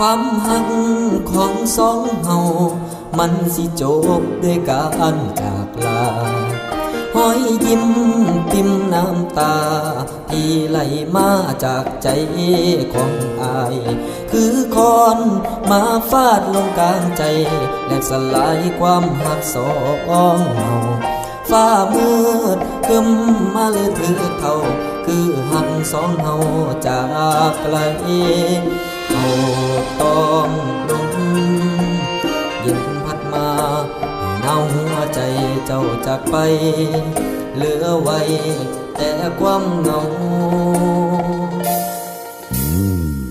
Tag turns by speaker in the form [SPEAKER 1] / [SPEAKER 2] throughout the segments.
[SPEAKER 1] ความหักของสองเฮามันสิจบด้วยการจากลาห้อยยิ้มปิมน้ำตา ที่ไหลมาจากใจของอาย คือคอนมาฟาดลงกลางใจ และสลายความหักสองเฮาฟ้ามืดคึมมาเลยถือเท่า คือหักสองเฮาจากไกล เอาต้องลงเย็นพัดมาให้หนาหัวใจเจ้าจากไป เหลือไว้แต่ความเหงา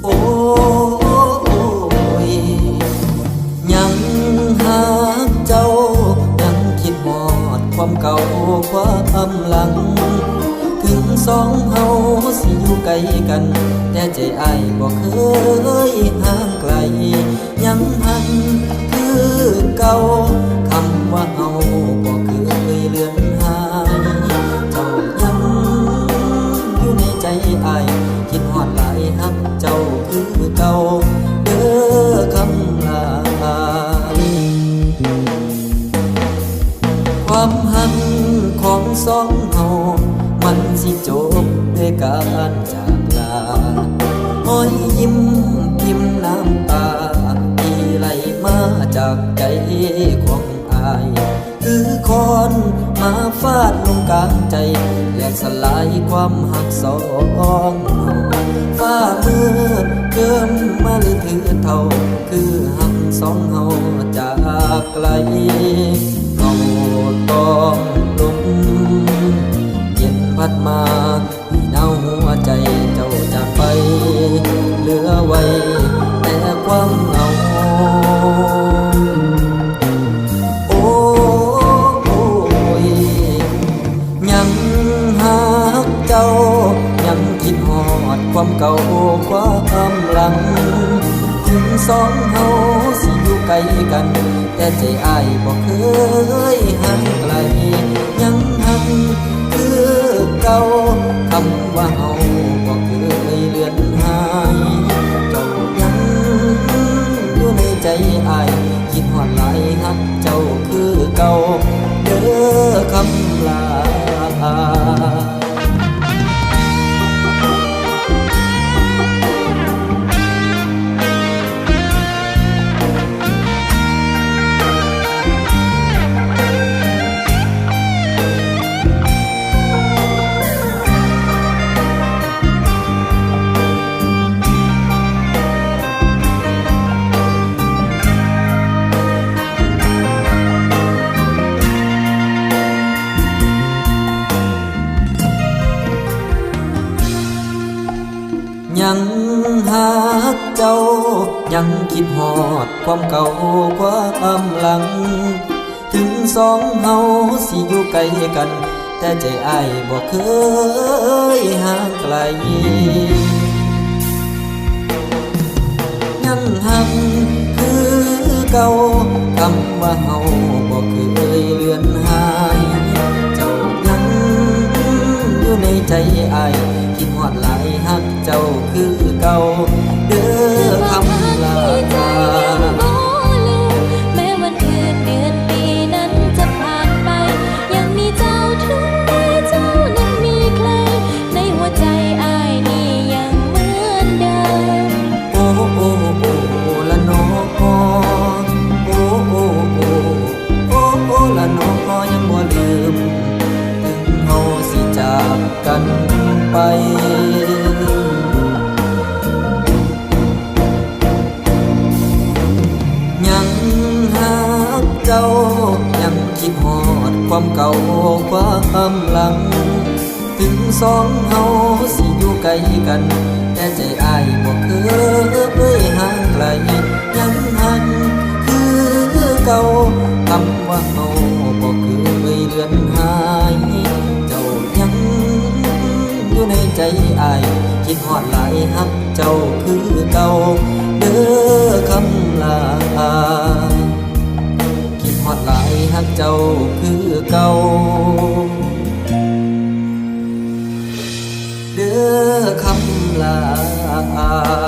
[SPEAKER 1] โอ้ยยังหากเจ้ายังคิดหอดความเก่าความหลัง สองเฮาสิอยู่ไกลกัน แต่ใจอายบ่เคยห่างไกล ยังหันคือเก่าคำว่าเฮาบ่เคยเลือนหายเจ้ายังอยู่ในใจอายคิดฮอดหลายฮักเจ้าคือเก่าเด้อคำลาความหักของสองเฮา มันสิจบด้วยการจากลาห้อยยิ้มพิมพ์น้ำตาที่ไหลมาจากใจของอาย คือคอนมาฟาดลงกลางใจและสลายความหักสองเฮาฟ้ามืดเกิมมาเลยถือเท่า คือหักสองเฮาจากไกลเอาต้องลง ดมาให้หนาหัวใจเจ้าจากไป เหลือไว้ แต่ความเหงาโอ้ยยังหากเจ้า ยังคิดหอดความเก่าความหลัง ถึงสองเฮาสิอยู่ไกลกัน แต่ใจอ้ายบ่เคยห่างไกล เก่าคำว่าเฮาบ่เคยเลือนหายเจ้ายังอยู่ในใจอาย ยังหากเจ้า ยังคิดหอดความเก่าความหลัง ถึงสองเฮาสิอยู่ไกลกัน แต่ใจไอ้ายบ่เคยห่างไกล ยังหักคือเก่าคำว่าเฮาบ่เคยเลือนหายเจ้ายังอยู่ในใจไอ้คิดฮอดหลายฮัก เจ้าคือเก่า ค
[SPEAKER 2] วามห
[SPEAKER 1] ลัง ถึงสองเฮาสิอยู่ไกลกัน แต่ใจอ้ายบ่เคยห่างไกลยังหักคือเก่าคำว่าเฮาบ่เคยเลือนหายเจ้ายังอยู่ในใจอ้ายคิดฮอดหลายฮักเจ้าคือเก่าเด้อคำลาคิดฮอดหลายฮักเจ้าคือเก่า heart.